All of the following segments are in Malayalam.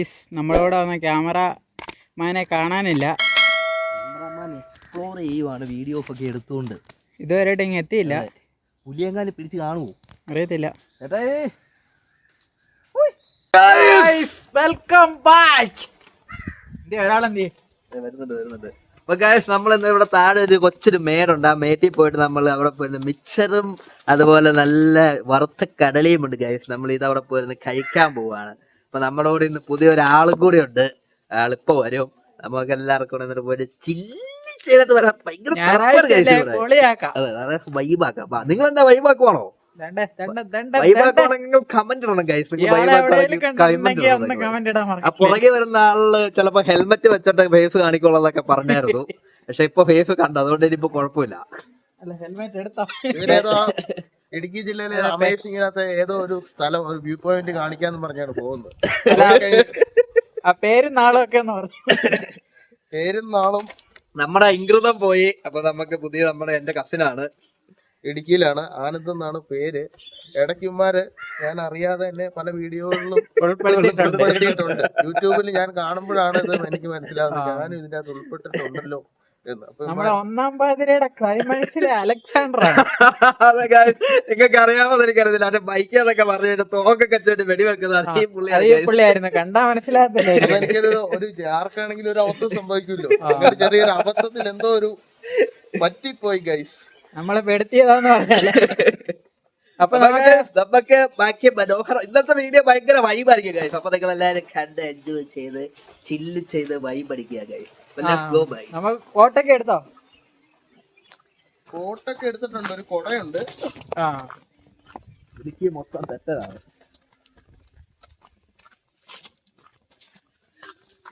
ഗൈസ്, നമ്മളോട് വന്ന ക്യാമറ മാനെ കാണാനില്ല. ക്യാമറമാൻ എക്സ്പ്ലോർ ചെയ്യുവാണ് വീഡിയോസ് ഒക്കെ എടുത്തുകൊണ്ട്. ഇതുവരെയായിട്ട് ഇങ്ങനെ എത്തിയില്ല. പുലിയെങ്ങാനും പിടിച്ച് കാണുമോ അറിയത്തില്ല. വെൽക്കം ബാക്ക് ഒരാളെന്ത്? വരുന്നുണ്ട് വരുന്നുണ്ട്. അപ്പൊ ഗായസ് നമ്മൾ ഇന്ന് ഇവിടെ താഴെ ഒരു കൊച്ചൊരു മേടുണ്ട്. ആ മേട്ടിൽ പോയിട്ട് നമ്മൾ അവിടെ പോയിരുന്ന മിക്സറും അതുപോലെ നല്ല വറുത്ത കടലയും ഉണ്ട് ഗായസ് നമ്മൾ ഇത് അവിടെ പോയിരുന്ന് കഴിക്കാൻ പോവാണ് അപ്പൊ നമ്മുടെ കൂടെ ഇന്ന് പുതിയ ഒരാളും കൂടി ഉണ്ട്. ആളിപ്പോ വരും. നമുക്ക് എല്ലാവർക്കും കൂടെ പോയിട്ട് ചില്ലി ചെയ്തിട്ട് വരാം. ഭയങ്കര വൈബാക്കാം നിങ്ങൾ എന്താ വൈബാക്കുവാണോ പുറകെ വരുന്ന ആളിൽ ചിലപ്പോ ഹെൽമെറ്റ് വെച്ചിട്ട് ഫേസ് കാണിക്കുള്ളതൊക്കെ പറഞ്ഞായിരുന്നു. പക്ഷെ ഇപ്പൊ ഫേസ് കണ്ടു. അതുകൊണ്ട് ഇനിയിപ്പോ കുഴപ്പമില്ല. അല്ല ഹെൽമെറ്റ് എടുത്തോ. ഇവരേതോ ഇടുക്കി ജില്ലയിലെ അമേസിംഗിനകത്ത് ഏതോ ഒരു സ്ഥലം ഒരു വ്യൂ പോയിന്റ് കാണിക്കാന്ന് പറഞ്ഞാണ് പോകുന്നത്. ആ പേരും നാളും ഒക്കെ പറഞ്ഞു. പേരും നാളും നമ്മുടെ ഇംഗ്രിതം പോയി അപ്പൊ നമുക്ക് പുതിയ നമ്മുടെ എന്റെ കസിനാണ്. ഇടുക്കിയിലാണ്. ആനന്ദ് എന്നാണ് പേര്. ഇടയ്ക്കുമാര് ഞാൻ അറിയാതെ തന്നെ പല വീഡിയോകളിലും ഉൾപ്പെടുത്തിയിട്ടുണ്ട്. യൂട്യൂബിൽ ഞാൻ കാണുമ്പോഴാണ് ഇത് എനിക്ക് മനസ്സിലാവുന്നത്. ഞാൻ ഇതിന്റെ അകത്ത് ഉൾപ്പെട്ടിട്ടുണ്ടല്ലോ. നമ്മുടെ ഒന്നാം പാതിരയുടെ ക്ലൈമാക്സിലെ അലക്സാണ്ടർ ആണ് അതെ നിങ്ങൾക്ക് അറിയാമോ എനിക്കറിയത്തില്ല. അവന്റെ ബൈക്ക് അതൊക്കെ പറഞ്ഞിട്ട് തോക്കൊക്കെ വെച്ചിട്ട് വെടിവെക്കുന്നത് ഈ പുള്ളിയായിരുന്നു. കണ്ടാ മനസ്സിലാകത്തില്ല എനിക്കൊരു ഒരു ആർക്കാണെങ്കിലും ഒരു അബദ്ധം സംഭവിക്കുമല്ലോ ചെറിയൊരു അബദ്ധത്തിൽ എന്തോ ഒരു പറ്റിപ്പോയി ഗൈസ് നമ്മളെ പെടുത്തിയതാന്ന് പറഞ്ഞാൽ. അപ്പൊ നമുക്ക് നമുക്ക് ബാക്കി മനോഹരം. ഇന്നത്തെ വീഡിയോ ഭയങ്കര വൈബായിരിക്കും ഗൈസ് അപ്പൊ നിങ്ങൾ എല്ലാരും കണ്ട് എൻജോയ് ചെയ്ത് ചില്ല് ചെയ്ത് വൈബ് അടിക്കുക ഗൈസ് ഗോ ബൈ എടുത്തോ? കോട്ടൊക്കെ എടുത്തിട്ടുണ്ട് ഒരു കൊടയുണ്ട്. ആ. ഇടുക്കി മൊത്തം തെറ്റതാണ്.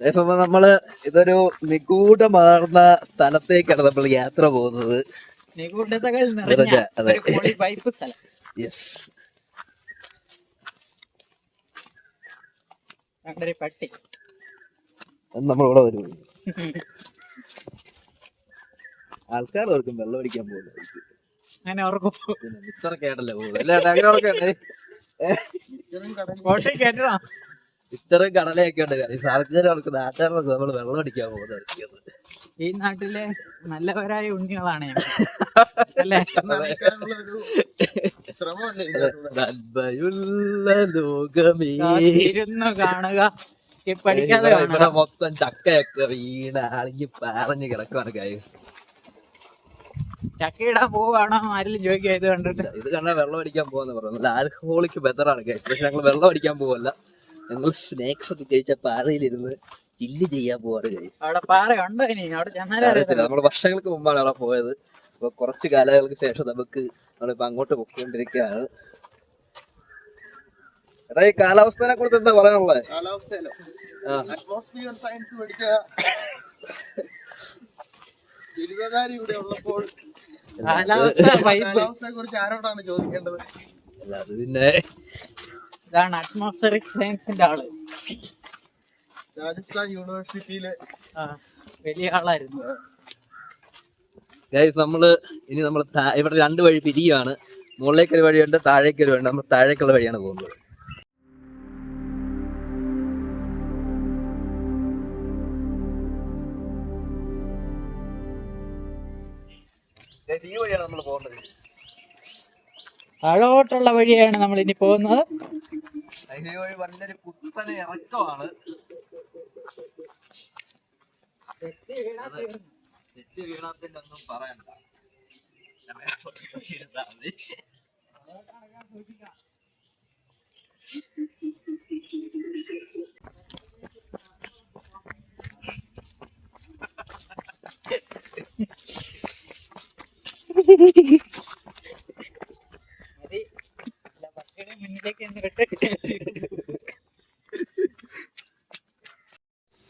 Guys, നമ്മൾ ഇതൊരു നിഗൂഢമാർന്ന സ്ഥലത്തേക്കാണ് നമ്മൾ യാത്ര പോകുന്നത്. നമ്മളിവിടെ വരും ആൾക്കാർ ഓർക്കും വെള്ളം അടിക്കാൻ പോകുന്നു. അങ്ങനെ ഓർക്കും. പിന്നെ മിച്ചറൊക്കെ ആയിട്ടല്ലേ പോകുന്നത്. അല്ലേ ഏട്ടാ? അങ്ങനെ ഓർക്കണ്ടേ? ഫോട്ടോ കേട്ടോ മിച്ചറും കടലയൊക്കെ ഉണ്ട്. ആൾക്കാർ ഓർക്കും. നാട്ടുകാർക്ക് നമ്മൾ വെള്ളം അടിക്കാൻ പോകുന്നത് ഈ നാട്ടിലെ നല്ലവരായ ഉണ്ണികളാണ് അല്ലേ? ശ്രമമല്ലേ ലോകമേ. ഇരുന്ന് കാണുക. ഇവിടെ മൊത്തം ചക്കയൊക്കെ വീണ് ആണെങ്കിൽ പറഞ്ഞു കിടക്കുവാണ് കാര്യം ചക്കയിടാൻ പോവാണോ ആരെങ്കിലും ചോദിക്കുക ഇത് കണ്ടിട്ട്? ഇത് കണ്ടാൽ വെള്ളം അടിക്കാൻ പോവാന്ന് പറഞ്ഞു ആൽക്കഹോളിക്ക് ആൽക്കഹോളിക്ക് ആണ് കാര്യം പക്ഷെ ഞങ്ങൾ വെള്ളം അടിക്കാൻ പോവല്ല. ഞങ്ങൾ സ്നാക്സ് ഒക്കെ കഴിച്ച പാറയിലിരുന്ന് ചില്ല് ചെയ്യാൻ പോവാണ് കാര്യം അവിടെ പാറ ഉണ്ടോ ഇനി? അവിടെ ചെന്നാലും അറിയത്തില്ല. നമ്മൾ വർഷങ്ങൾക്ക് മുമ്പാണ് അവിടെ പോയത്. അപ്പൊ കുറച്ച് കാലങ്ങൾക്ക് ശേഷം നമുക്ക് നമ്മളിപ്പോ അങ്ങോട്ട് പൊക്കോണ്ടിരിക്കുകയാണ് ഈ കാലാവസ്ഥനെ കുറിച്ച് എന്താ പറയാനുള്ളത് കാലാവസ്ഥയിലോ അറ്റ്മോസ്ഫിയർ സയൻസ് പഠിച്ച ബിരുദധാരി ഇവിടെ ഉള്ളപ്പോൾ കാലാവസ്ഥയെ കുറിച്ച് ആരോടാണ് ചോദിക്കേണ്ടത്? അല്ല അത് പിന്നെ ഇതാണ് സയൻസിന്റെ ആൾ. രാജസ്ഥാൻ യൂണിവേഴ്സിറ്റിയിലെ വലിയ ആളായിരുന്നു. ഗൈസ് നമ്മൾ ഇനി നമ്മൾ ഇവിടെ രണ്ട് വഴി പിരിയാണ് മുകളിലേക്കൊരു വഴിയുണ്ട് താഴേക്കൊരു വഴിയുണ്ട്. നമ്മൾ താഴേക്കുള്ള വഴിയാണ് പോകുന്നത്. നമ്മൾ പോകുന്നത് താഴോട്ടുള്ള വഴിയാണ് നമ്മൾ ഇനി പോകുന്നത്. ഈ വഴി വലിയൊരു കുത്തനെ ഇറക്കമാണ്. തെറ്റ് ഒന്നും പറയണ്ട മതി. മതി. ഇല്ല, പട്ടിയുടെ മുന്നിലേക്ക് ഒന്ന് വിട്ടിട്ട്.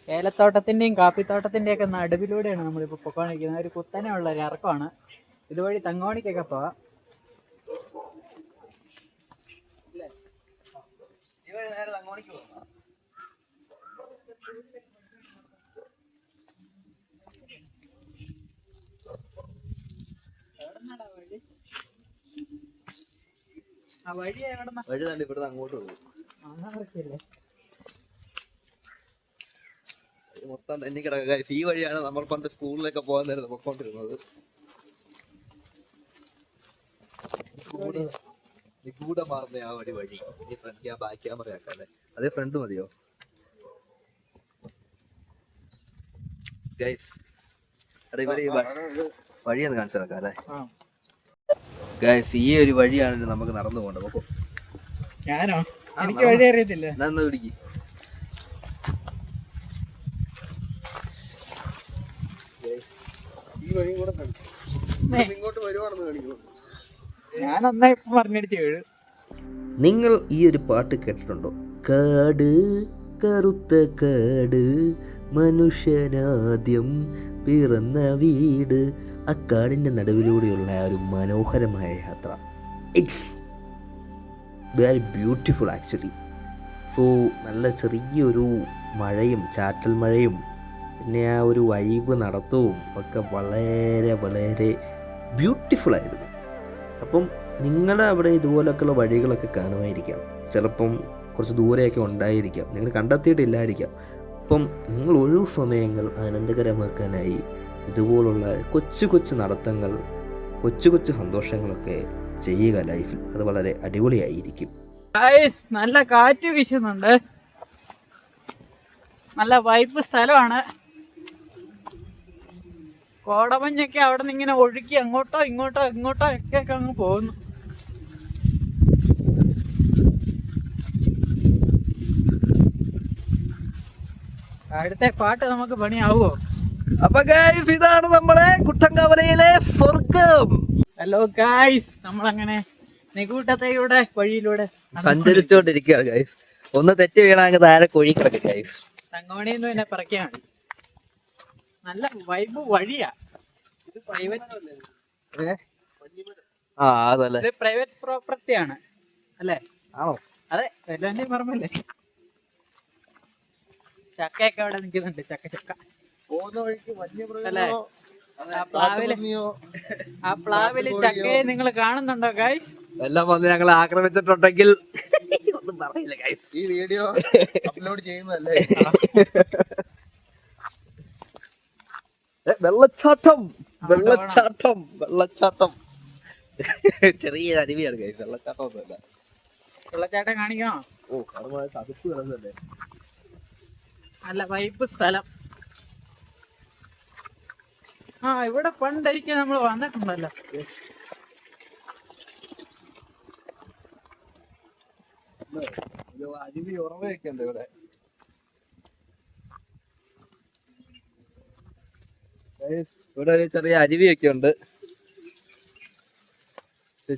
ഏലത്തോട്ടത്തിന്റെയും കാപ്പിത്തോട്ടത്തിന്റെയും ഒക്കെ നടുവിലൂടെയാണ് നമ്മളിപ്പോ പൊക്കോണിരിക്കുന്നത് ഒരു കുത്തനെ ഉള്ള ഒരു ഇറക്കമാണ്. ഇതുവഴി തങ്ങോണിക്കൊക്കെ പോവാം ഈ വഴി നേരെ അങ്ങോട്ടേക്ക് പോകുന്നോ? ആ വഴി എവിടെന്നാ? വഴി തന്നെ ഇവിടുന്ന് അങ്ങോട്ട് പോകും. മൊത്തം തന്നെ കിടക്കുക. ഈ വഴിയാണ് നമ്മൾ പണ്ട് സ്കൂളിലൊക്കെ പോകാൻ നേരം പൊക്കോണ്ടിരുന്നത് നിഗൂഢ- നിഗൂഢമാർന്ന ആ വഴി വഴി. ഈ ഫ്രണ്ട് ക്യാ ബാക്ക് ക്യാമറ ആക്കാല്ലേ? അതേ ഫ്രണ്ട് മതിയോ? ഗൈസ് എടാ ഇവർ ഈ വ- വഴിയൊന്ന് കാണിച്ചു തരാം അല്ലേ ആ. ഗൈസ് ഈ ഒരു വഴിയാണ് നമുക്ക് നടന്നു പോകേണ്ടത്. അപ്പൊ ഞാനോ? എനിക്ക് വഴി അറിയത്തില്ല. നന്ന് പിടിക്ക്. ഈ വഴി കൂടെ ഇങ്ങോട്ട് വരുവാണെന്ന് കാണിക്കുന്നു ഞാൻ നന്നായി പറഞ്ഞടിച്ച് വീഴ് നിങ്ങൾ ഈ ഒരു പാട്ട് കേട്ടിട്ടുണ്ടോ? കാട് കറുത്ത കാട് മനുഷ്യനാദ്യം പിറന്ന വീട് ആ കാടിന്റെ നടുവിലൂടെയുള്ള ആ ഒരു മനോഹരമായ യാത്ര. It's very beautiful actually so നല്ല ചെറിയൊരു മഴയും ചാറ്റൽ മഴയും പിന്നെ ആ ഒരു വൈബ് നടത്തവും ഒക്കെ വളരെ വളരെ ബ്യൂട്ടിഫുൾ ആയിരുന്നു. അപ്പം നിങ്ങളുടെ അവിടെ ഇതുപോലൊക്കെയുള്ള വഴികളൊക്കെ കാണുമായിരിക്കാം. ചിലപ്പം കുറച്ച് ദൂരെയൊക്കെ ഉണ്ടായിരിക്കാം. നിങ്ങൾ കണ്ടെത്തിയിട്ടില്ലായിരിക്കാം. അപ്പം നിങ്ങൾ ഒഴിവ് സമയങ്ങൾ ആനന്ദകരമാക്കാനായി ഇതുപോലുള്ള കൊച്ചു കൊച്ചു നടത്തങ്ങൾ കൊച്ചു കൊച്ചു സന്തോഷങ്ങളൊക്കെ ചെയ്യുക ലൈഫിൽ അത് വളരെ അടിപൊളിയായിരിക്കും. നല്ല കാറ്റ് വീശുന്നുണ്ട്. നല്ല വൈപ്പ് സ്ഥലമാണ്. കോടമഞ്ഞൊക്കെ അവിടെ നിന്ന് ഇങ്ങനെ ഒഴുക്കി അങ്ങോട്ടോ ഇങ്ങോട്ടോ ഇങ്ങോട്ടോ ഒക്കെ അങ്ങ് പോകുന്നു. അടുത്ത പാട്ട് നമുക്ക് പണിയാവോ? അപ്പൊ ഗൈസ് ഇതാണ് നമ്മളെ കുട്ടങ്കവലയിലെ സ്വർഗം ഹലോ ഗായ്സ് നമ്മളങ്ങനെ നികൂട്ടത്തയുടെ വഴിയിലൂടെ സഞ്ചരിച്ചോണ്ടിരിക്കുകയാണ് ഗൈസ് ഒന്ന് തെറ്റ് വീണാങ്കിൽ താഴെ കുഴി കിടക്കും ഗൈസ് തങ്കമണിന്ന് പിന്നെ പറക്കുകയാണ് നല്ല വൈബ് വഴിയാ. ഇത് പ്രൈവറ്റ് ആ അതല്ലേ. ഇത് പ്രൈവറ്റ് പ്രോപ്പർട്ടി ആണ്. അല്ലേ? ആണോ? അതെ എല്ലാം പറമ്പല്ലേ ചക്കയൊക്കെ അവിടെ നിൽക്കുന്നുണ്ട്. ചക്ക ചക്ക. പോകുന്ന വഴിക്ക് അല്ലേ? വന്യമൃഗങ്ങളോ ആ പ്ലാവിൽ ചക്കയെ നിങ്ങൾ കാണുന്നുണ്ടോ ഗൈസ് എല്ലാം വന്ന് ഞങ്ങൾ ആക്രമിച്ചിട്ടുണ്ടെങ്കിൽ ഒന്നും പറയില്ല ഗൈസ് ഈ വീഡിയോ അപ്ലോഡ് ചെയ്യുന്നതല്ലേ? വെള്ളച്ചാട്ടം വെള്ളച്ചാട്ടം വെള്ളച്ചാട്ടം. ചെറിയ അരുവിയാണ് ഗൈസ് വെള്ളച്ചാട്ടം ഒന്നുമല്ല. വെള്ളച്ചാട്ടം കാണിക്കണോ? ഓ അവിടെ തടുപ്പ് കിടന്നല്ലേ നല്ല വൈബ് സ്ഥലം. ആ ഇവിടെ പണ്ടൊരിക്കൽ നമ്മൾ വന്നിട്ടുണ്ടല്ലോ. ഒരു അരുവി ഉറവയൊക്കെ ഉണ്ട് ഇവിടെ ഇവിടെ ഒരു ചെറിയ അരുവിയൊക്കെ ഉണ്ട്.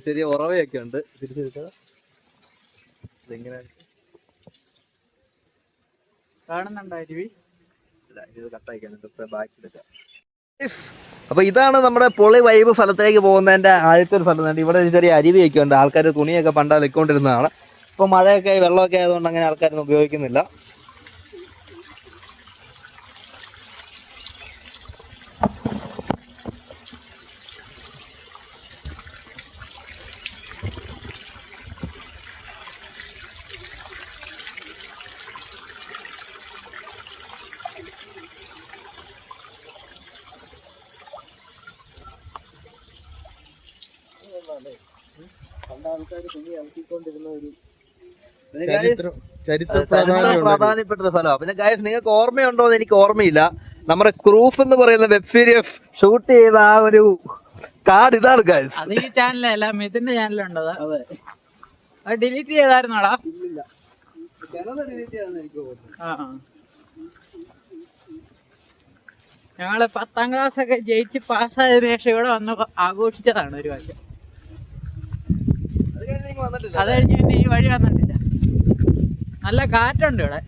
ചെറിയ ഉറവയൊക്കെ ഉണ്ട്. ഇതെങ്ങനെ? കാണുന്നുണ്ടോ അരുവി? ഇല്ല, ഇത് കട്ടായിക്കാണ് ബാക്കിലെടുക്കാം അപ്പൊ ഇതാണ് നമ്മുടെ പൊളി വൈബ് സ്ഥലത്തേക്ക് പോകുന്നതിന്റെ ആദ്യത്തെ ഒരു സ്ഥലം ഇവിടെ ചെറിയ അരുവിയൊക്കെ ഉണ്ട്. ആൾക്കാർ തുണിയൊക്കെ പണ്ട് അലക്കൊണ്ടിരുന്നതാണ് ഇപ്പൊ മഴയൊക്കെ വെള്ളമൊക്കെ ആയതുകൊണ്ട് അങ്ങനെ ആൾക്കാരൊന്നും ഉപയോഗിക്കുന്നില്ല. പ്രാധാന്യപ്പെട്ട സ്ഥലമാണ്. പിന്നെ ഗായസ് നിങ്ങൾക്ക് ഓർമ്മയുണ്ടോ എന്ന് എനിക്ക് ഓർമ്മയില്ല. നമ്മുടെ ക്രൂഫ് എന്ന് പറയുന്ന വെബ് സീരീസ് ഷൂട്ട് ചെയ്ത ആ ഒരു കാർഡ് ഇതാണ് ഗായസ് അത് ഈ ചാനലല്ല മിഥുന്റെ ചാനലുണ്ടത് അത്. ഡിലീറ്റ് ചെയ്തായിരുന്നോടാ. ഞങ്ങൾ പത്താം ക്ലാസ് ഒക്കെ ജയിച്ച് പാസ്സായതിനു ശേഷം ഇവിടെ വന്ന് ആഘോഷിച്ചതാണ് ഒരു വാക്യം അത് കഴിഞ്ഞ് ഈ വഴി വന്നിട്ടില്ല. നല്ല കാറ്റുണ്ട് ഇവിടെ.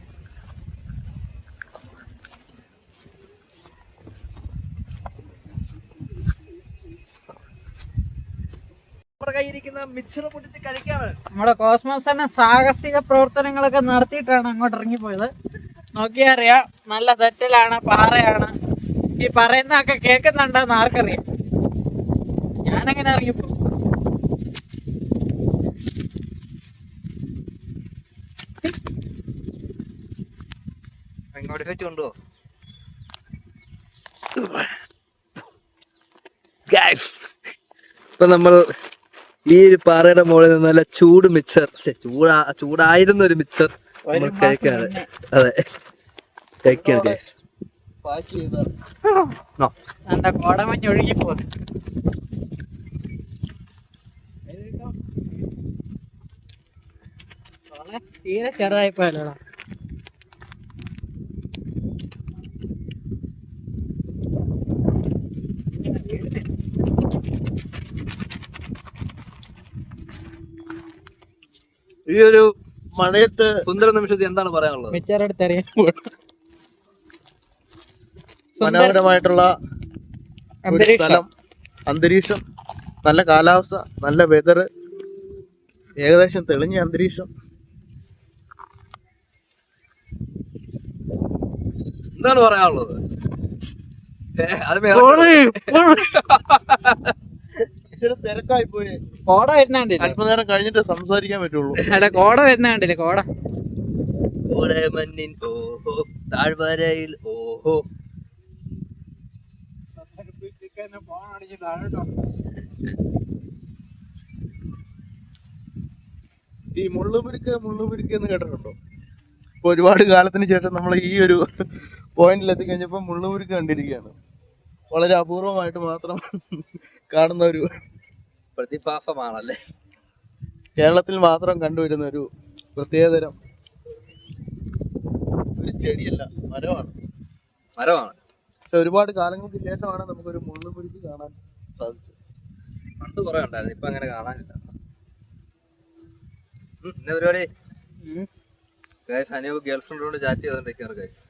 നമ്മുടെ കയ്യിരിക്കുന്ന മിക്സർ പൊട്ടിച്ച് കഴിക്കാണ് നമ്മുടെ കോസ്മോസ് തന്നെ സാഹസിക പ്രവർത്തനങ്ങളൊക്കെ നടത്തിയിട്ടാണ് അങ്ങോട്ട് ഇറങ്ങിപ്പോയത്. നോക്കിയാ അറിയാം നല്ല തെറ്റലാണ് പാറയാണ്. ഈ പറയുന്നതൊക്കെ കേൾക്കുന്നുണ്ടെന്ന് ആർക്കറിയാം. ഞാനങ്ങനെ ഇറങ്ങിപ്പോ ഇങ്ങോട്ട് വെച്ച് കൊണ്ടുപോ. ഇപ്പൊ നമ്മൾ ഈ ഒരു പാറയുടെ മുകളിൽ നിന്ന് നല്ല ചൂട് മിക്സർ ചൂടാ ചൂടായിരുന്ന ഒരു ഒരു നമ്മൾ കഴിക്കാണ്. അതെ. കഴിക്കാണ് കോടമഞ്ഞ് ഒഴുകി പോകുന്നു തീരെ ഈ ഒരു മഴയത്ത് സുന്ദര നിമിഷത്തിൽ എന്താണ് പറയാനുള്ളത്? മിച്ചാരടുത്ത് അറിയാൻ മനോഹരമായിട്ടുള്ള ഒരു. സ്ഥലം. അന്തരീക്ഷം. നല്ല കാലാവസ്ഥ നല്ല വെതർ ഏകദേശം തെളിഞ്ഞ അന്തരീക്ഷം. എന്താണ് പറയാനുള്ളത്? അത് ഇച്ചിരി തിരക്കായി പോയി. കോട വരുന്നുണ്ടില്ല അല്പനേരം കഴിഞ്ഞിട്ട് സംസാരിക്കാൻ പറ്റുള്ളൂ. അല്ല കോട വരുന്നുണ്ടില്ല കോട. ഓടെ മഞ്ഞിൻ ഓഹോ താഴ്വരയിൽ ഓഹോ. ഈ മുള്ളുപുരുക്ക് മുള്ളുപുരുക്ക് എന്ന് കേട്ടിട്ടുണ്ടോ? ഇപ്പൊ ഒരുപാട് കാലത്തിന് ശേഷം നമ്മൾ ഈ ഒരു പോയിന്റിൽ എത്തിക്കഴിഞ്ഞപ്പോൾ മുള്ളുപുരുക്ക് കണ്ടിരിക്കുകയാണ്. വളരെ അപൂർവമായിട്ട് മാത്രം കാണുന്ന ഒരു പ്രതിഭാസമാണല്ലേ? കേരളത്തിൽ മാത്രം കണ്ടുവരുന്ന ഒരു പ്രത്യേകതരം ഒരു ചെടിയല്ല മരമാണ്. മരമാണ്. പക്ഷെ ഒരുപാട് കാലങ്ങൾക്ക് ശേഷമാണ് നമുക്കൊരു മുള്ളു മുള്ളുമുരുക്ക് കാണാൻ സാധിച്ചത്. പണ്ട് കുറെ ഉണ്ടായിരുന്നു ഇപ്പൊ അങ്ങനെ കാണാനില്ല. എന്നാ പരിപാടി. ഗൈസ് അനൂപ് ഗേൾഫ്രണ്ടിനോട് ചാറ്റ് ചെയ്തോണ്ടിരിക്കാറ് ഗൈസ്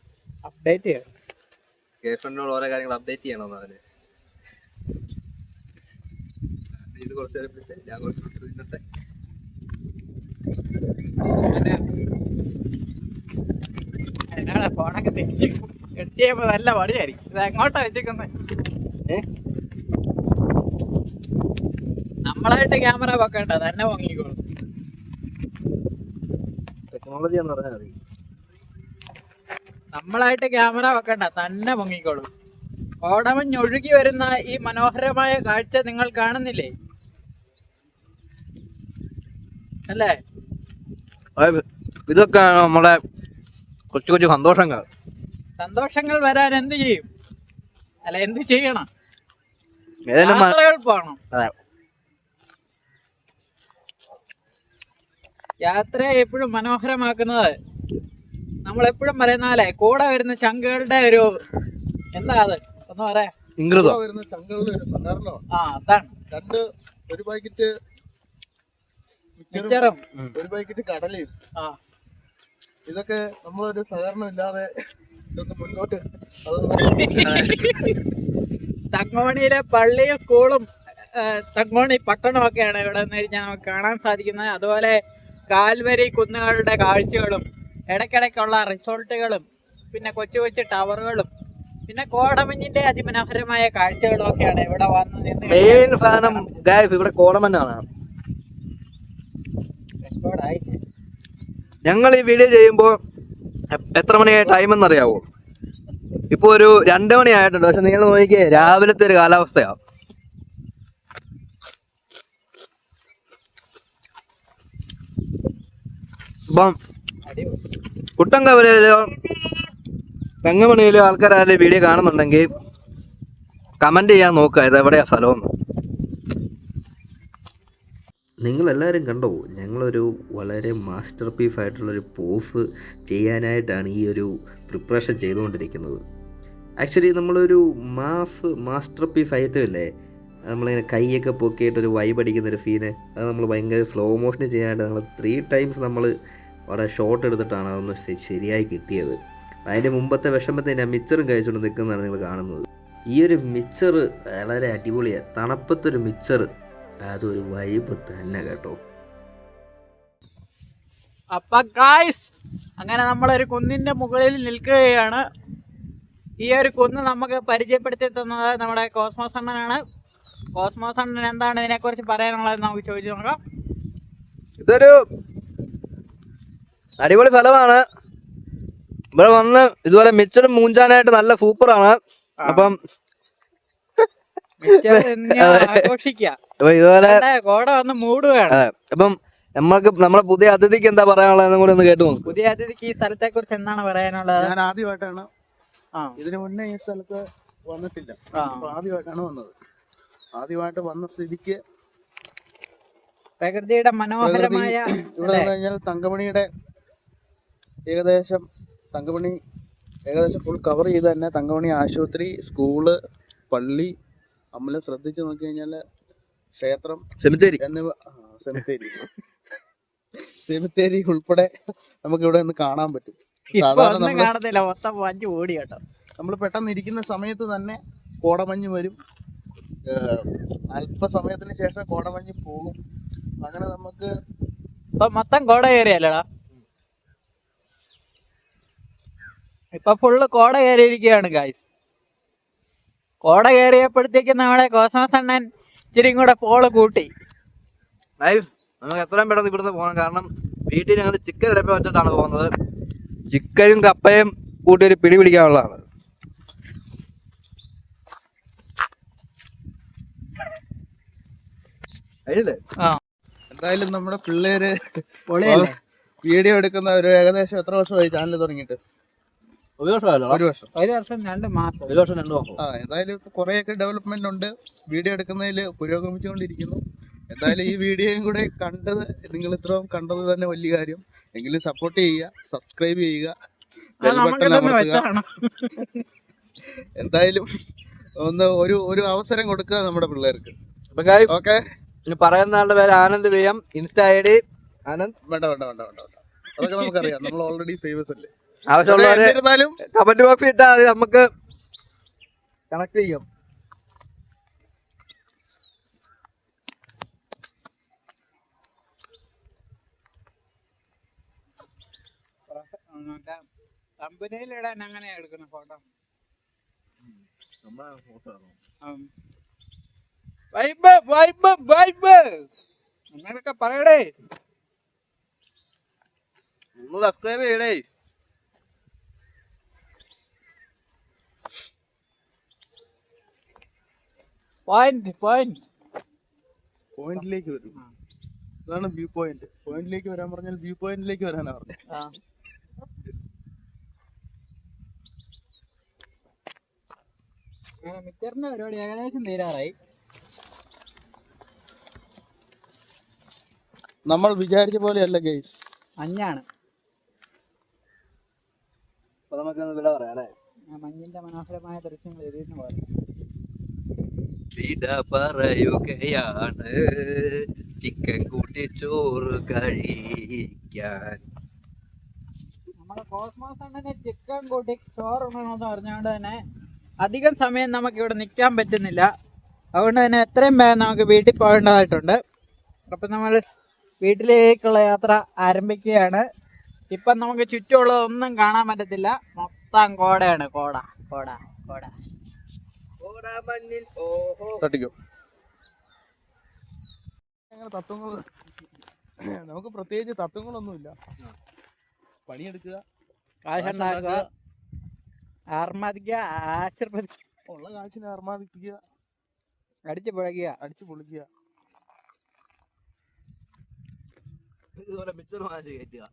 അപ്ഡേറ്റ് ചെയ്യണം. ഗേൾഫ്രണ്ടിനോട് ഓരോ കാര്യങ്ങൾ അപ്ഡേറ്റ് ചെയ്യണമെന്ന് അവന് ഇത് കുറച്ച് നേരം പിടിച്ച് ഞാൻ കുറച്ച് കുറച്ച് ഫോണൊക്കെ തെറ്റി. കെട്ടിയപ്പോ നല്ല പണിയായിരിക്കും. ഇത് എങ്ങോട്ടാ വെച്ചേക്കുന്നത് നമ്മളായിട്ട് ക്യാമറ വെക്കണ്ട തന്നെ പൊങ്ങിക്കോളും. ടെക്നോളജി എന്ന് പറഞ്ഞാൽ മതി നമ്മളായിട്ട് ക്യാമറ വെക്കണ്ട തന്നെ പൊങ്ങിക്കോളും. ഓടമഞ്ഞൊഴുകി വരുന്ന ഈ മനോഹരമായ കാഴ്ച നിങ്ങൾ കാണുന്നില്ലേ? അല്ലേ? ഇതൊക്കെയാണ് ഇതൊക്കെ നമ്മളെ കൊച്ചു കൊച്ചു സന്തോഷങ്ങൾ. സന്തോഷങ്ങൾ വരാൻ എന്ത് ചെയ്യും? അല്ല എന്ത് ചെയ്യണം? പോകണം. യാത്രയെ എപ്പോഴും മനോഹരമാക്കുന്നത് നമ്മൾ എപ്പോഴും പറയുന്നാലേ കൂടെ വരുന്ന ചങ്കുകളുടെ ഒരു എന്താ അത്? ഒന്ന് പറയാ. വരുന്ന ഒരു സഹകരണം ആ അതാണ്. രണ്ട് ഒരു പാക്കറ്റ് മിച്ചറും ഒരു പാക്കറ്റ് കടലയും. ആ. ഇതൊക്കെ നമ്മളൊരു സഹകരണം ഇല്ലാതെ തങ്ങോണിയിലെ മുന്നോട്ട് തങ്കമണിയിലെ പള്ളിയും സ്കൂളും തങ്ങോണി പട്ടണം പട്ടണമൊക്കെയാണ് ഇവിടെ നിന്ന് കഴിഞ്ഞാൽ നമുക്ക് കാണാൻ സാധിക്കുന്നത്. അതുപോലെ കാൽവരി കുന്നുകളുടെ കാഴ്ചകളും ഇടയ്ക്കിടയ്ക്കുള്ള റിസോർട്ടുകളും പിന്നെ കൊച്ചു കൊച്ചു ടവറുകളും പിന്നെ കോടമഞ്ഞിന്റെ അതിമനോഹരമായ കാഴ്ചകളും ഒക്കെയാണ് ഇവിടെ വന്ന് നിന്ന് മെയിൻ സാധനം ഗായസ് ഇവിടെ കോടമഞ്ഞാണ്. ഞങ്ങൾ ഈ വീഡിയോ ചെയ്യുമ്പോൾ എത്ര മണിയായ ടൈം എന്നറിയാവോ? ഇപ്പൊ ഒരു രണ്ട് മണി ആയിട്ടുണ്ട്. പക്ഷെ നിങ്ങൾ നോക്കിയേ രാവിലത്തെ ഒരു കാലാവസ്ഥയാ. ഇപ്പം കുട്ടൻകവലയിലോ തെങ്ങമണിയിലോ ആൾക്കാരും വീഡിയോ കാണുന്നുണ്ടെങ്കിൽ കമന്റ് ചെയ്യാൻ നോക്കുക. ഇത് എവിടെയാ സ്ഥലമെന്ന്. നിങ്ങളെല്ലാവരും കണ്ടോ? ഞങ്ങളൊരു വളരെ മാസ്റ്റർ പീഫായിട്ടുള്ളൊരു പോസ് ചെയ്യാനായിട്ടാണ് ഈ ഒരു പ്രിപ്പറേഷൻ ചെയ്തുകൊണ്ടിരിക്കുന്നത്. ആക്ച്വലി നമ്മളൊരു മാഫ് മാസ്റ്റർ പീഫ് ഇല്ലേ നമ്മളിങ്ങനെ കൈയൊക്കെ പൊക്കിയിട്ട് ഒരു വൈബ് അടിക്കുന്ന ഒരു സീന് അത് നമ്മൾ ഭയങ്കര സ്ലോ മോഷൻ ചെയ്യാനായിട്ട് നമ്മൾ ത്രീ ടൈംസ് നമ്മൾ വളരെ ഷോർട്ട് എടുത്തിട്ടാണ് അതൊന്ന് ശരിയായി കിട്ടിയത്. അതിന്റെ മുമ്പത്തെ വിഷമത്തെ ഞാൻ മിച്ചറും കഴിച്ചുകൊണ്ട് നിൽക്കുന്നതാണ് നിങ്ങൾ കാണുന്നത്. ഈ ഒരു മിച്ചർ വളരെ അടിപൊളിയാണ് തണുപ്പത്തൊരു മിച്ചർ അതൊരു വൈബ് തന്നെ കേട്ടോ. അപ്പൊ ഗായ്സ് അങ്ങനെ നമ്മൾ ഒരു കുന്നിന്റെ മുകളിൽ നിൽക്കുകയാണ്. ഈ ഒരു കുന്ന് നമുക്ക് പരിചയപ്പെടുത്തി തന്നത് നമ്മുടെ കോസ്മോസ് അണ്ണനാണ്. കോസ്മോസ് അണ്ണൻ എന്താണ് ഇതിനെക്കുറിച്ച് പറയാനുള്ളത് നമുക്ക് ചോദിച്ചു നോക്കാം. ഇതൊരു അടിപൊളി സ്ഥലമാണ് ഇവിടെ വന്ന് ഇതുപോലെ മിച്ചറും മൂഞ്ചാനായിട്ട് നല്ല സൂപ്പറാണ്. അപ്പം ആഘോഷിക്കാം. അപ്പൊ ഇതുപോലെ ഇവിടെ കോട വന്ന് മൂടുകയാണ് അതെ. അപ്പം നമ്മൾക്ക് നമ്മളെ പുതിയ അതിഥിക്ക് എന്താ പറയാനുള്ളതെന്നും കൂടി ഒന്ന് കേട്ടു പുതിയ അതിഥിക്ക് ഈ സ്ഥലത്തെ കുറിച്ച് എന്താണ് പറയാനുള്ളത്? ഞാൻ ആദ്യമായിട്ടാണ് ആ. ഇതിനു മുന്നേ ഈ സ്ഥലത്ത് വന്നിട്ടില്ല. ആദ്യമായിട്ടാണ് വന്നത്. ആദ്യമായിട്ട് വന്ന സ്ഥിതിക്ക് പ്രകൃതിയുടെ മനോഹരമായ ഇവിടെ കഴിഞ്ഞാൽ തങ്കമണിയുടെ ഏകദേശം തങ്കമണി ഏകദേശം ഫുൾ കവർ ചെയ്ത് തന്നെ തങ്കമണി ആശുപത്രി സ്കൂൾ പള്ളി അമ്മലം ശ്രദ്ധിച്ചു നോക്കി കഴിഞ്ഞാൽ ക്ഷേത്രം സെമിത്തേരി എന്നിവ സെമിത്തേരി സെമിത്തേരി ഉൾപ്പെടെ നമുക്ക് ഇവിടെ നിന്ന് കാണാൻ പറ്റും. സാധാരണ നമ്മൾ കാണത്തില്ല. മൊത്തം വഞ്ചി ഓടി കേട്ടോ. നമ്മൾ പെട്ടെന്ന് ഇരിക്കുന്ന സമയത്ത് തന്നെ കോടമഞ്ഞ് വരും. അല്പസമയത്തിന് ശേഷം കോടമഞ്ഞ് പോകും. അങ്ങനെ നമുക്ക് മൊത്തം കോട കയറിയല്ലടാ? ഇപ്പൊ ഫുള്ള് കോട കയറിയിരിക്കുകയാണ് ഗായ്സ് കോട കയറിയപ്പോഴത്തേക്ക് നമ്മുടെ കോസ്മസ് അണ്ണൻ ഇച്ചിരി കൂടെ പോൾ കൂട്ടി. ലൈഫ് നമുക്ക് എത്രയും പെട്ടെന്ന് ഇവിടുന്ന് പോകണം. കാരണം വീട്ടിൽ ഞങ്ങൾ ചിക്കൻ ഇടപ്പ വെച്ചിട്ടാണ് പോകുന്നത്. ചിക്കനും കപ്പയും കൂട്ടി ഒരു പിടി പിടിക്കാനുള്ളതാണ്. എന്തായാലും നമ്മുടെ പിള്ളേര് വീഡിയോ എടുക്കുന്ന ഒരു ഏകദേശം എത്ര വർഷമായി ചാനൽ തുടങ്ങിയിട്ട്? ഒരു വർഷമല്ലോ? ഒരു വർഷം. ഒരു വർഷം രണ്ട് മാസം. ഒരു വർഷം രണ്ട് ആ എന്തായാലും ഇപ്പൊ കുറെയൊക്കെ ഡെവലപ്മെന്റ് ഉണ്ട്. വീഡിയോ എടുക്കുന്നതിൽ പുരോഗമിച്ചുകൊണ്ടിരിക്കുന്നു. എന്തായാലും ഈ വീഡിയോയും കൂടെ കണ്ടത് നിങ്ങൾ ഇത്രയും കണ്ടത് തന്നെ വലിയ കാര്യം. എങ്കിലും സപ്പോർട്ട് ചെയ്യുക സബ്സ്ക്രൈബ് ചെയ്യുക അമർത്തുക. എന്തായാലും ഒന്ന് ഒരു ഒരു അവസരം കൊടുക്കുക നമ്മുടെ പിള്ളേർക്ക്. ഓക്കെ ഇനി പറയുന്ന ആളുടെ പേര് ആനന്ദ് വിയം ഇൻസ്റ്റ ഐ ഡി ആനന്ദ്. വേണ്ട വേണ്ട വേണ്ട വേണ്ട വേണ്ട. അതൊക്കെ നമുക്കറിയാം. നമ്മൾ ഓൾറെഡി ഫേമസ് അല്ലേ? ആവശ്യമുള്ളവര് എന്നിരുന്നാലും കമന്റ് ബോക്സിൽ ഇട്ടാൽ നമുക്ക് കണക്ട് ചെയ്യും. കമ്പനിയിൽ ഇടാൻ അങ്ങനെയാ എടുക്കുന്ന ഫോട്ടോ? Vibe vibe vibe. അങ്ങനെയൊക്കെ പറയടേ. ഒന്ന് സബ്സ്ക്രൈബ് ചെയ്യണേ പോയിന്റ് പോയിന്റ് പോയിന്റിലേക്ക് വരും. അതാണ് വ്യൂ പോയിന്റ് പോയിന്റിലേക്ക് വരാൻ പറഞ്ഞാൽ വ്യൂ പോയിന്റിലേക്ക് വരാനാ പറഞ്ഞത് മിച്ചറിന്റെ പരിപാടി ഏകദേശം തീരാറായി. നമ്മൾ വിചാരിച്ച പോലെയല്ല ഗൈസ് മഞ്ഞാണ്. അപ്പൊ നമുക്ക് വിട പറയാം അല്ലേ? മഞ്ഞിന്റെ മനോഹരമായ ദൃശ്യങ്ങൾ എഴുതിയിട്ട് പോലെ വിട പറയുകയാണ്. ചിക്കൻ കൂട്ടി ചോറ് കഴിക്കാൻ. അണ്ണനെ ചിക്കൻ കൂട്ടി ചോറുണ്ടെന്ന് പറഞ്ഞുകൊണ്ട് തന്നെ അധികം സമയം നമുക്ക് ഇവിടെ നിൽക്കാൻ പറ്റുന്നില്ല. അതുകൊണ്ട് തന്നെ എത്രയും വേഗം നമുക്ക് വീട്ടിൽ പോകേണ്ടതായിട്ടുണ്ട്. അപ്പം നമ്മൾ വീട്ടിലേക്കുള്ള യാത്ര ആരംഭിക്കുകയാണ്. ഇപ്പം നമുക്ക് ചുറ്റുമുള്ളതൊന്നും കാണാൻ പറ്റത്തില്ല. മൊത്തം കോടയാണ്. കോട കോട കോട. മഞ്ഞിൽ ഓഹോ. തട്ടിക്കോ. അങ്ങനെ തത്വങ്ങൾ നമുക്ക് പ്രത്യേകിച്ച് തത്വങ്ങളൊന്നുമില്ല. പണിയെടുക്കുക കാശുണ്ടാക്കുക ആർമാദിക്കുക ആശീർവദിക്കുക. ഉള്ള കാശിനെ അർമാദിപ്പിക്കുക അടിച്ചു പിഴയ്ക്കുക അടിച്ചു പൊളിക്കുക. ഇതുപോലെ മിച്ചർ വാങ്ങിച്ച് കയറ്റുക.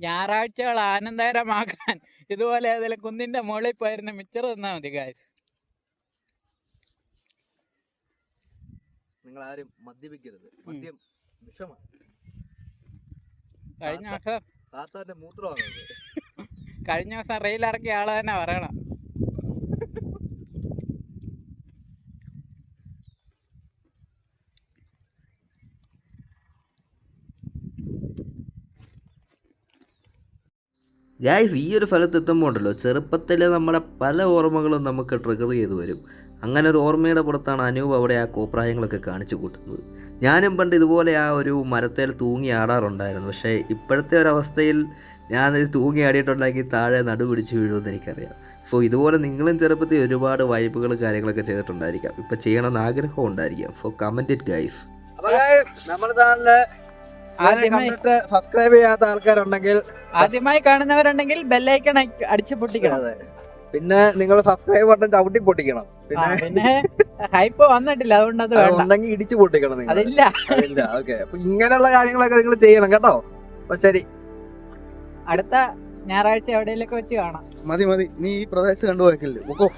ഞായറാഴ്ചകൾ ആനന്ദകരമാക്കാൻ ഇതുപോലെ ഏതെങ്കിലും കുന്നിന്റെ മുകളിൽ പോയിരുന്ന മിച്ചർ തന്നാൽ മതി കാശ് നിങ്ങൾ ആരും മദ്യപിക്കരുത്. മദ്യം വിഷമാണ്. കഴിഞ്ഞ വർഷം താത്താന്റെ മൂത്രമാണ്. കഴിഞ്ഞ ദിവസം റെയിലിറക്കിയ ആൾ തന്നെ പറയണം. ഗായ്സ് ഈ ഒരു സ്ഥലത്തെത്തുമ്പോൾ ഉണ്ടല്ലോ ചെറുപ്പത്തിലെ നമ്മുടെ പല ഓർമ്മകളും നമുക്ക് ട്രിഗർ ചെയ്തു വരും. അങ്ങനെ ഒരു ഓർമ്മയുടെ പുറത്താണ് അനൂപ് അവിടെ ആ കോപ്രായങ്ങളൊക്കെ കാണിച്ചു കൂട്ടുന്നത്. ഞാനും പണ്ട് ഇതുപോലെ ആ ഒരു മരത്തേൽ തൂങ്ങി ആടാറുണ്ടായിരുന്നു. പക്ഷേ ഇപ്പോഴത്തെ ഒരവസ്ഥയിൽ ഞാൻ തൂങ്ങി ആടിയിട്ടുണ്ടെങ്കിൽ താഴെ നടുപിടിച്ച് വീഴുമെന്ന് എനിക്കറിയാം. സോ ഇതുപോലെ നിങ്ങളും ചെറുപ്പത്തിൽ ഒരുപാട് വൈബുകൾ കാര്യങ്ങളൊക്കെ ചെയ്തിട്ടുണ്ടായിരിക്കാം. ഇപ്പം ചെയ്യണമെന്ന് ആഗ്രഹം ഉണ്ടായിരിക്കാം. സോ കമന്റ് ഇറ്റ് guys, നമ്മുടെ കണ്ടിട്ട് സബ്സ്ക്രൈബ് ചെയ്യാത്ത ആൾക്കാരുണ്ടെങ്കിൽ ആദ്യമായി കാണുന്നവരുണ്ടെങ്കിൽ ബെല്ലൈക്കൺ അടിച്ചു പൊട്ടിക്കണം. പിന്നെ നിങ്ങൾ സബ്സ്ക്രൈബ് ബട്ടൺ ചവിട്ടി പൊട്ടിക്കണം. പിന്നെ ഹൈപ്പ് വന്നിട്ടില്ല അതുകൊണ്ട് അത് വേണ്ട. ഉണ്ടെങ്കിൽ ഇടിച്ചു പൊട്ടിക്കണം നിങ്ങൾ. അതില്ല. അതില്ല ഓക്കെ അപ്പൊ ഇങ്ങനെയുള്ള കാര്യങ്ങളൊക്കെ നിങ്ങൾ ചെയ്യണം കേട്ടോ. അപ്പൊ ശരി. അടുത്ത ഞായറാഴ്ച എവിടെയെങ്കിലൊക്കെ വെച്ച് കാണാം. മതി മതി. നീ ഈ പ്രദേശം കണ്ടുപോയക്കില്ലേ. പൊക്കോ.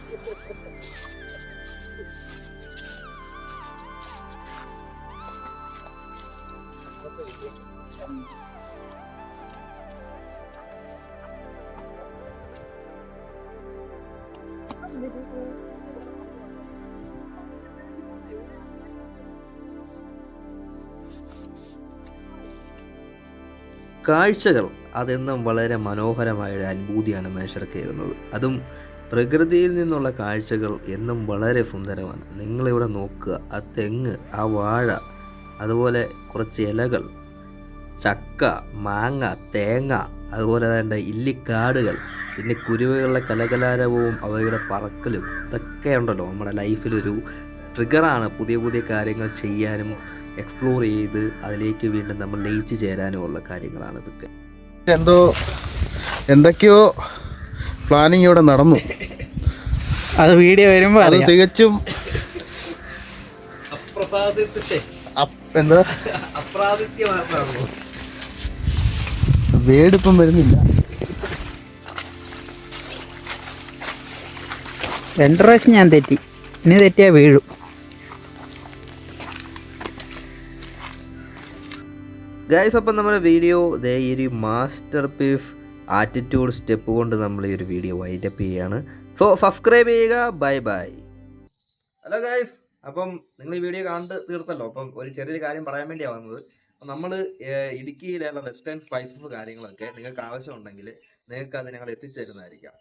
കാഴ്ചകൾ അതെന്നും വളരെ മനോഹരമായ ഒരു അനുഭൂതിയാണ് മനുഷ്യർക്ക് തരുന്നത് അതും പ്രകൃതിയിൽ നിന്നുള്ള കാഴ്ചകൾ എന്നും വളരെ സുന്ദരമാണ്. നിങ്ങളിവിടെ നോക്കുക ആ തെങ്ങ് ആ വാഴ അതുപോലെ കുറച്ച് ഇലകൾ ചക്ക മാങ്ങ തേങ്ങ അതുപോലെ തന്നെ ഇല്ലിക്കാടുകൾ പിന്നെ കുരുവകളുടെ കലകലാരവും അവയുടെ പറക്കലും ഇതൊക്കെ ഉണ്ടല്ലോ. നമ്മുടെ ലൈഫിലൊരു ട്രിഗറാണ് പുതിയ പുതിയ കാര്യങ്ങൾ ചെയ്യാനും എക്സ്പ്ലോർ ചെയ്ത് അതിലേക്ക് വീണ്ടും നമ്മൾ ലയിച്ചു ചേരാനും ഉള്ള കാര്യങ്ങളാണ് ഇതൊക്കെ. എന്തോ എന്തൊക്കെയോ പ്ലാനിങ് ഇവിടെ നടന്നു. അത് വീഡിയോ വരുമ്പോ അത് തികച്ചും എന്താ? വേടിപ്പം വരുന്നില്ല. രണ്ടു പ്രാവശ്യം ഞാൻ തെറ്റി. ഇനി തെറ്റിയാ വീഴും. ഗൈസ് അപ്പം നമ്മുടെ വീഡിയോ ദേ ഈ ഒരു മാസ്റ്റർ പീഫ് ആറ്റിറ്റ്യൂഡ് സ്റ്റെപ്പ് കൊണ്ട് നമ്മൾ ഈ ഒരു വീഡിയോ വൈൻഡപ്പ് ചെയ്യാണ്. സോ സബ്സ്ക്രൈബ് ചെയ്യുക. ബൈ ബൈ ഹലോ ഗൈസ് അപ്പം നിങ്ങൾ ഈ വീഡിയോ കണ്ട് തീർത്തല്ലോ. അപ്പം ഒരു ചെറിയൊരു കാര്യം പറയാൻ വേണ്ടിയാണ് വന്നത്. നമ്മൾ ഇടുക്കിയിലുള്ള വെസ്റ്റേൺ സ്പൈസസ് കാര്യങ്ങളൊക്കെ നിങ്ങൾക്ക് ആവശ്യമുണ്ടെങ്കിൽ നിങ്ങൾക്ക് അത് ഞങ്ങൾ എത്തിച്ചു തരുന്നതായിരിക്കാം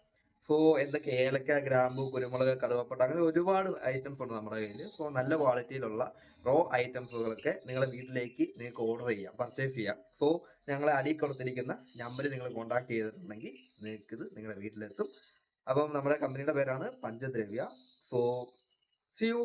സോ എന്തൊക്കെ ഏലക്ക ഗ്രാമ്പു കുരുമുളക് കറുവപ്പട്ട അങ്ങനെ ഒരുപാട് ഐറ്റംസ് ഉണ്ട് നമ്മുടെ കയ്യിൽ സോ നല്ല ക്വാളിറ്റിയിലുള്ള റോ ഐറ്റംസുകളൊക്കെ നിങ്ങളുടെ വീട്ടിലേക്ക് നിങ്ങൾക്ക് ഓർഡർ ചെയ്യാം പർച്ചേസ് ചെയ്യാം. സോ ഞങ്ങളെ അടി കൊടുത്തിരിക്കുന്ന നമ്പർ നിങ്ങൾ കോൺടാക്ട് ചെയ്തിട്ടുണ്ടെങ്കിൽ നിങ്ങൾക്ക് ഇത് നിങ്ങളുടെ വീട്ടിലെത്തും. അപ്പം നമ്മുടെ കമ്പനിയുടെ പേരാണ് പഞ്ചദ്രവ്യ. So C U